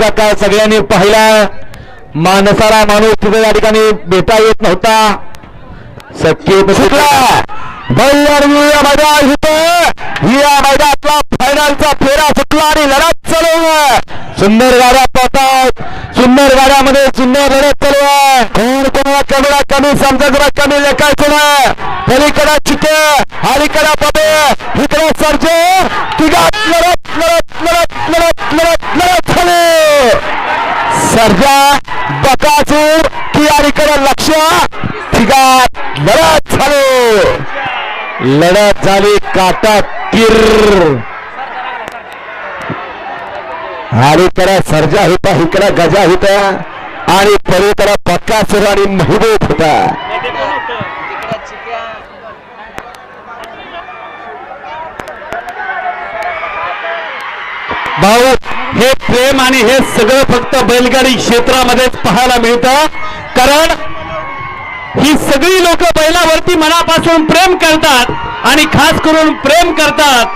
चा काळ सगळ्यांनी पाहिला. माणसाला माणूस तिथे या ठिकाणी भेटा येत नव्हता. शक्य सुटला. भैयारवी मैदान इथं या मैदानातला फायनलचा फेरा सुटला आणि लढत चालू आहे. सुंदर गाड्या पाहतात सुंदर गाड्यामध्ये सुंदर लढत चालू आहे. कोण कोणाला कमीला कमी समजा जरा कमी लेखायचं ना पलीकडे चिके अलीकडे पदे. इकडे सरजे. तिघात लढत सर्जा बकासूर की लक्ष. ठिकाण लढत झाली. लढत झाली काटा किर अलीकडे सर्जा होता इकडे गजा होता. आणि पलीकडे बकासूर आणि महबूब होता. भाऊ हे प्रेम आणि हे सगळं फक्त बैलगाडी क्षेत्रामध्येच पाहायला मिळतं. कारण ही सगळी लोक बैलावरती मनापासून प्रेम करतात आणि खास करून प्रेम करतात.